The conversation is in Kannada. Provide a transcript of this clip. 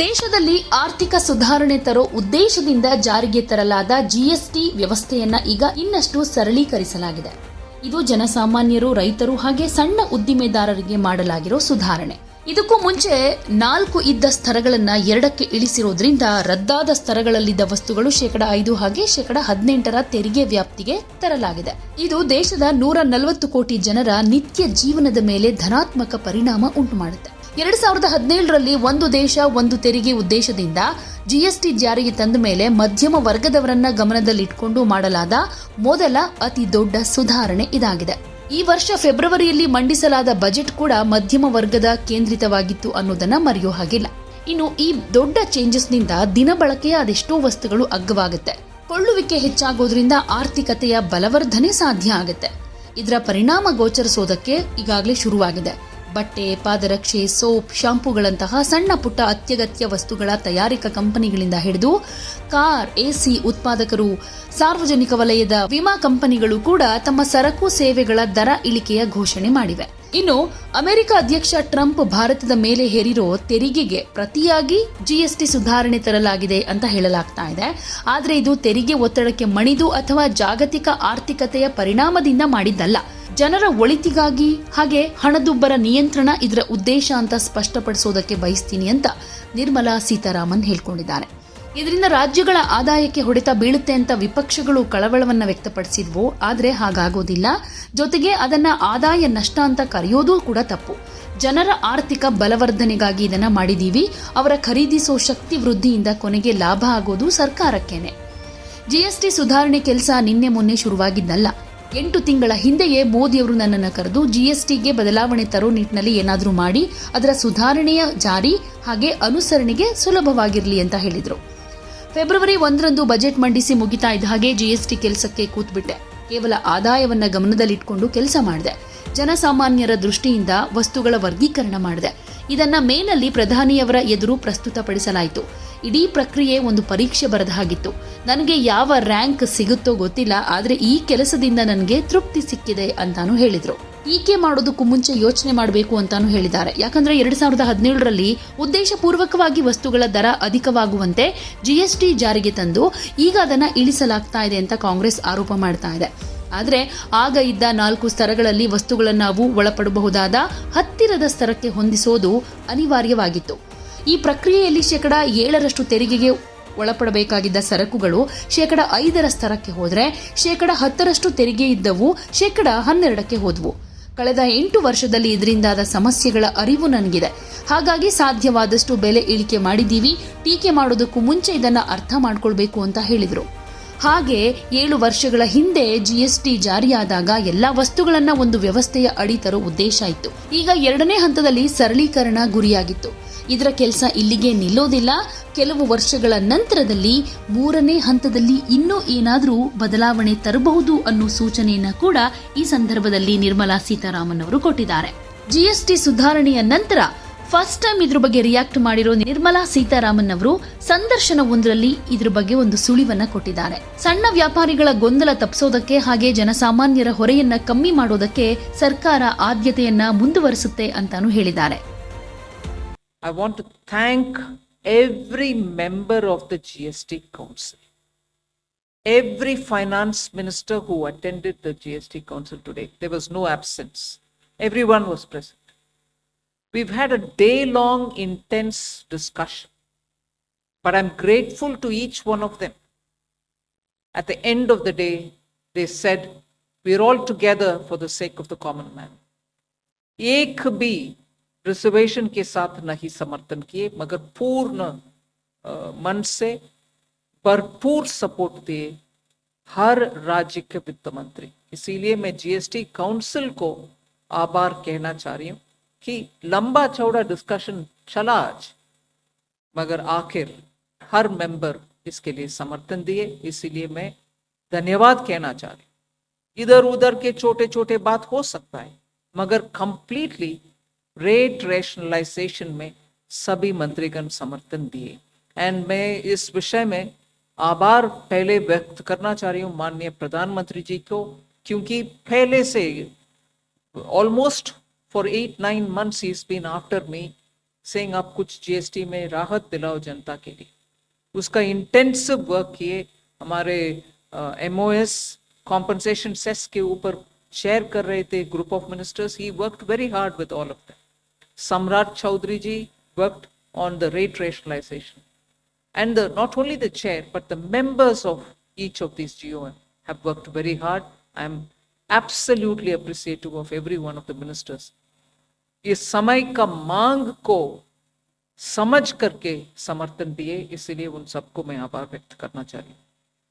ದೇಶದಲ್ಲಿ ಆರ್ಥಿಕ ಸುಧಾರಣೆ ತರೋ ಉದ್ದೇಶದಿಂದ ಜಾರಿಗೆ ತರಲಾದ ಜಿಎಸ್ಟಿ ವ್ಯವಸ್ಥೆಯನ್ನ ಈಗ ಇನ್ನಷ್ಟು ಸರಳೀಕರಿಸಲಾಗಿದೆ. ಇದು ಜನಸಾಮಾನ್ಯರು, ರೈತರು ಹಾಗೆ ಸಣ್ಣ ಉದ್ದಿಮೆದಾರರಿಗೆ ಮಾಡಲಾಗಿರೋ ಸುಧಾರಣೆ. ಇದಕ್ಕೂ ಮುಂಚೆ ನಾಲ್ಕು ಇದ್ದ ಸ್ತರಗಳನ್ನ ಎರಡಕ್ಕೆ ಇಳಿಸಿರೋದ್ರಿಂದ ರದ್ದಾದ ಸ್ತರಗಳಲ್ಲಿದ್ದ ವಸ್ತುಗಳು ಶೇಕಡ ಐದು ಹಾಗೆ ಶೇಕಡ ಹದಿನೆಂಟರ ತೆರಿಗೆ ವ್ಯಾಪ್ತಿಗೆ ತರಲಾಗಿದೆ. ಇದು ದೇಶದ ನೂರ ನಲವತ್ತು ಕೋಟಿ ಜನರ ನಿತ್ಯ ಜೀವನದ ಮೇಲೆ ಧನಾತ್ಮಕ ಪರಿಣಾಮ ಉಂಟು ಮಾಡುತ್ತೆ ಎರಡ್ ಸಾವಿರದ ಹದಿನೇಳರಲ್ಲಿ ಒಂದು ದೇಶ, ಒಂದು ತೆರಿಗೆ ಉದ್ದೇಶದಿಂದ ಜಿಎಸ್ಟಿ ಜಾರಿಗೆ ತಂದ ಮೇಲೆ ಮಧ್ಯಮ ವರ್ಗದವರನ್ನ ಗಮನದಲ್ಲಿಟ್ಟುಕೊಂಡು ಮಾಡಲಾದ ಮೊದಲ ಅತಿ ದೊಡ್ಡ ಸುಧಾರಣೆ ಇದಾಗಿದೆ. ಈ ವರ್ಷ ಫೆಬ್ರವರಿಯಲ್ಲಿ ಮಂಡಿಸಲಾದ ಬಜೆಟ್ ಕೂಡ ಮಧ್ಯಮ ವರ್ಗದ ಕೇಂದ್ರಿತವಾಗಿತ್ತು ಅನ್ನೋದನ್ನ ಮರೆಯೋ ಹಾಗಿಲ್ಲ. ಇನ್ನು ಈ ದೊಡ್ಡ ಚೇಂಜಸ್ನಿಂದ ದಿನಬಳಕೆಯ ಅದೆಷ್ಟೋ ವಸ್ತುಗಳು ಅಗ್ಗವಾಗುತ್ತೆ. ಕೊಳ್ಳುವಿಕೆ ಹೆಚ್ಚಾಗೋದ್ರಿಂದ ಆರ್ಥಿಕತೆಯ ಬಲವರ್ಧನೆ ಸಾಧ್ಯ ಆಗುತ್ತೆ. ಇದರ ಪರಿಣಾಮ ಗೋಚರಿಸೋದಕ್ಕೆ ಈಗಾಗಲೇ ಶುರುವಾಗಿದೆ. ಬಟ್ಟೆ, ಪಾದರಕ್ಷೆ, ಸೋಪ್, ಶಾಂಪೂಗಳಂತಹ ಸಣ್ಣ ಪುಟ್ಟ ಅತ್ಯಗತ್ಯ ವಸ್ತುಗಳ ತಯಾರಿಕಾ ಕಂಪನಿಗಳಿಂದ ಹಿಡಿದು ಕಾರ್, ಎಸಿ ಉತ್ಪಾದಕರು, ಸಾರ್ವಜನಿಕ ವಲಯದ ವಿಮಾ ಕಂಪನಿಗಳು ಕೂಡ ತಮ್ಮ ಸರಕು ಸೇವೆಗಳ ದರ ಇಳಿಕೆಯ ಘೋಷಣೆ ಮಾಡಿವೆ. ಇನ್ನು ಅಮೆರಿಕ ಅಧ್ಯಕ್ಷ ಟ್ರಂಪ್ ಭಾರತದ ಮೇಲೆ ಹೇರಿರೋ ತೆರಿಗೆಗೆ ಪ್ರತಿಯಾಗಿ ಜಿಎಸ್ಟಿ ಸುಧಾರಣೆ ತರಲಾಗಿದೆ ಅಂತ ಹೇಳಲಾಗ್ತಾ ಇದೆ. ಆದರೆ ಇದು ತೆರಿಗೆ ಒತ್ತಡಕ್ಕೆ ಮಣಿದು ಅಥವಾ ಜಾಗತಿಕ ಆರ್ಥಿಕತೆಯ ಪರಿಣಾಮದಿಂದ ಮಾಡಿದ್ದಲ್ಲ. ಜನರ ಒಳಿತಿಗಾಗಿ ಹಾಗೆ ಹಣದುಬ್ಬರ ನಿಯಂತ್ರಣ ಇದರ ಉದ್ದೇಶ ಅಂತ ಸ್ಪಷ್ಟಪಡಿಸೋದಕ್ಕೆ ಬಯಸ್ತೀನಿ ಅಂತ ನಿರ್ಮಲಾ ಸೀತಾರಾಮನ್ ಹೇಳ್ಕೊಂಡಿದ್ದಾರೆ. ಇದರಿಂದ ರಾಜ್ಯಗಳ ಆದಾಯಕ್ಕೆ ಹೊಡೆತ ಬೀಳುತ್ತೆ ಅಂತ ವಿಪಕ್ಷಗಳು ಕಳವಳವನ್ನು ವ್ಯಕ್ತಪಡಿಸಿದ್ವು. ಆದರೆ ಹಾಗಾಗೋದಿಲ್ಲ. ಜೊತೆಗೆ ಅದನ್ನ ಆದಾಯ ನಷ್ಟ ಅಂತ ಕರೆಯೋದು ಕೂಡ ತಪ್ಪು. ಜನರ ಆರ್ಥಿಕ ಬಲವರ್ಧನೆಗಾಗಿ ಇದನ್ನ ಮಾಡಿದೀವಿ. ಅವರ ಖರೀದಿಸೋ ಶಕ್ತಿ ವೃದ್ಧಿಯಿಂದ ಕೊನೆಗೆ ಲಾಭ ಆಗೋದು ಸರ್ಕಾರಕ್ಕೇನೆ. ಜಿಎಸ್ಟಿ ಸುಧಾರಣೆ ಕೆಲಸ ನಿನ್ನೆ ಮೊನ್ನೆ ಶುರುವಾಗಿದ್ದಲ್ಲ. ಎಂಟು ತಿಂಗಳ ಹಿಂದೆಯೇ ಮೋದಿಯವರು ನನ್ನನ್ನು ಕರೆದು ಜಿಎಸ್ಟಿಗೆ ಬದಲಾವಣೆ ತರೋ ನಿಟ್ಟಿನಲ್ಲಿ ಏನಾದರೂ ಮಾಡಿ, ಅದರ ಸುಧಾರಣೆಯ ಜಾರಿ ಹಾಗೆ ಅನುಸರಣೆಗೆ ಸುಲಭವಾಗಿರಲಿ ಅಂತ ಹೇಳಿದರು. ಫೆಬ್ರವರಿ ಒಂದರಂದು ಬಜೆಟ್ ಮಂಡಿಸಿ ಮುಗಿತಾ ಇದ್ದ ಹಾಗೆ ಜಿಎಸ್ಟಿ ಕೆಲಸಕ್ಕೆ ಕೂತ್ಬಿಟ್ಟೆ. ಕೇವಲ ಆದಾಯವನ್ನು ಗಮನದಲ್ಲಿಟ್ಕೊಂಡು ಕೆಲಸ ಮಾಡಿದೆ. ಜನಸಾಮಾನ್ಯರ ದೃಷ್ಟಿಯಿಂದ ವಸ್ತುಗಳ ವರ್ಗೀಕರಣ ಮಾಡಿದೆ. ಇದನ್ನ ಮೇನಲ್ಲಿ ಪ್ರಧಾನಿಯವರ ಎದುರು ಪ್ರಸ್ತುತಪಡಿಸಲಾಯಿತು. ಇಡೀ ಪ್ರಕ್ರಿಯೆ ಒಂದು ಪರೀಕ್ಷೆ ಬರೆದ ಹಾಗಿತ್ತು. ನನಗೆ ಯಾವ ರ್ಯಾಂಕ್ ಸಿಗುತ್ತೋ ಗೊತ್ತಿಲ್ಲ, ಆದರೆ ಈ ಕೆಲಸದಿಂದ ನನಗೆ ತೃಪ್ತಿ ಸಿಕ್ಕಿದೆ ಅಂತಾನು ಹೇಳಿದರು. ಈಕೆ ಮಾಡೋದಕ್ಕೂ ಮುಂಚೆ ಯೋಚನೆ ಮಾಡಬೇಕು ಅಂತಾನು ಹೇಳಿದ್ದಾರೆ. ಯಾಕಂದ್ರೆ ಎರಡ್ ಸಾವಿರದ ಹದಿನೇಳರಲ್ಲಿ ಉದ್ದೇಶಪೂರ್ವಕವಾಗಿ ವಸ್ತುಗಳ ದರ ಅಧಿಕವಾಗುವಂತೆ ಜಿಎಸ್ಟಿ ಜಾರಿಗೆ ತಂದು ಈಗ ಅದನ್ನ ಇಳಿಸಲಾಗ್ತಾ ಇದೆ ಅಂತ ಕಾಂಗ್ರೆಸ್ ಆರೋಪ ಮಾಡ್ತಾ ಇದೆ. ಆದರೆ ಆಗ ಇದ್ದ ನಾಲ್ಕು ಸ್ತರಗಳಲ್ಲಿ ವಸ್ತುಗಳನ್ನು ನಾವು ಒಳಪಡಬಹುದಾದ ಹತ್ತಿರದ ಸ್ತರಕ್ಕೆ ಹೊಂದಿಸೋದು ಅನಿವಾರ್ಯವಾಗಿತ್ತು. ಈ ಪ್ರಕ್ರಿಯೆಯಲ್ಲಿ ಶೇಕಡ ಏಳರಷ್ಟು ತೆರಿಗೆಗೆ ಒಳಪಡಬೇಕಾಗಿದ್ದ ಸರಕುಗಳು ಶೇಕಡ ಐದರ ಸ್ತರಕ್ಕೆ ಹೋದರೆ ಶೇಕಡ ಹತ್ತರಷ್ಟು ತೆರಿಗೆ ಇದ್ದವು ಶೇಕಡ ಹನ್ನೆರಡಕ್ಕೆ ಹೋದವು. ಕಳೆದ ಎಂಟು ವರ್ಷದಲ್ಲಿ ಇದರಿಂದಾದ ಸಮಸ್ಯೆಗಳ ಅರಿವು ನನಗಿದೆ. ಹಾಗಾಗಿ ಸಾಧ್ಯವಾದಷ್ಟು ಬೆಲೆ ಇಳಿಕೆ ಮಾಡಿದ್ದೀವಿ, ಟೀಕೆ ಮಾಡೋದಕ್ಕೂ ಮುಂಚೆ ಇದನ್ನು ಅರ್ಥ ಮಾಡಿಕೊಳ್ಬೇಕು ಅಂತ ಹೇಳಿದರು. ಹಾಗೆ ಏಳು ವರ್ಷಗಳ ಹಿಂದೆ ಜಿಎಸ್ಟಿ ಜಾರಿಯಾದಾಗ ಎಲ್ಲಾ ವಸ್ತುಗಳನ್ನ ಒಂದು ವ್ಯವಸ್ಥೆಯ ಅಡಿ ತರೋ ಉದ್ದೇಶ ಇತ್ತು. ಈಗ ಎರಡನೇ ಹಂತದಲ್ಲಿ ಸರಳೀಕರಣ ಗುರಿಯಾಗಿತ್ತು. ಇದರ ಕೆಲಸ ಇಲ್ಲಿಗೆ ನಿಲ್ಲೋದಿಲ್ಲ. ಕೆಲವು ವರ್ಷಗಳ ನಂತರದಲ್ಲಿ ಮೂರನೇ ಹಂತದಲ್ಲಿ ಇನ್ನೂ ಏನಾದರೂ ಬದಲಾವಣೆ ತರಬಹುದು ಅನ್ನೋ ಸೂಚನೆಯನ್ನು ಕೂಡ ಈ ಸಂದರ್ಭದಲ್ಲಿ ನಿರ್ಮಲಾ ಸೀತಾರಾಮನ್ ಅವರು ಕೊಟ್ಟಿದ್ದಾರೆ. ಜಿಎಸ್ಟಿ ಸುಧಾರಣೆಯ ನಂತರ ಫಸ್ಟ್ ಟೈಮ್ ಇದ್ರ ಬಗ್ಗೆ ರಿಯಾಕ್ಟ್ ಮಾಡಿರೋ ನಿರ್ಮಲಾ ಸೀತಾರಾಮನ್ ಅವರು ಸಂದರ್ಶನವೊಂದರಲ್ಲಿ ಇದ್ರ ಬಗ್ಗೆ ಒಂದು ಸುಳಿವನ್ನ ಕೊಟ್ಟಿದ್ದಾರೆ. ಸಣ್ಣ ವ್ಯಾಪಾರಿಗಳ ಗೊಂದಲ ತಪ್ಪಿಸೋದಕ್ಕೆ ಹಾಗೆ ಜನಸಾಮಾನ್ಯರ ಹೊರೆಯನ್ನ ಕಮ್ಮಿ ಮಾಡೋದಕ್ಕೆ ಸರ್ಕಾರ ಆದ್ಯತೆಯನ್ನ ಮುಂದುವರಿಸುತ್ತೆ ಅಂತಾನು ಹೇಳಿದ್ದಾರೆ. I want thank every member of the G S T council every finance minister who attended the G S T council today they was no absence every one was present. We've had a day long intense discussion, but I'm grateful to each one of them. At the end of the day, they said, We're all together for the sake of the common man. एक भी रिजर्वेशन के साथ नहीं समर्थन किए मगर पूर्ण अ, मन से भरपूर सपोर्ट दिए हर राज्य के वित्त मंत्री इसीलिए मैं जीएसटी काउंसिल को आभार कहना चाह रही हूं कि लंबा चौड़ा डिस्कशन चला आज, मगर आखिर हर मेंबर इसके लिए समर्थन दिए, इसीलिए मैं धन्यवाद कहना चाह रही इधर उधर के छोटे छोटे बात हो सकता है, मगर कंप्लीटली रेट रैशनलाइजेशन में सभी मंत्रीगण समर्थन दिए। एंड मैं इस विषय में आभार पहले व्यक्त करना चाह रही हूँ माननीय प्रधानमंत्री जी को, क्योंकि पहले से almost for eight nine months he's been after me saying आप कुछ जीएसटी में राहत दिलाओ जनता के लिए उसका इंटेंसिव वर्क किए हमारे एमओएस कॉम्पनसेशन सेस के ऊपर शेयर कर रहे थे group of ministers he worked very hard with all of them samrat chaudhary ji worked on the rate rationalization and the, not only the chair but the members of each of these GOM have worked very hard i am absolutely appreciative of every one of the ministers ये समय का मांग को समझ करके समर्थन दिए, इसलिए उन सबको मैं आभार व्यक्त करना चाहती हूँ।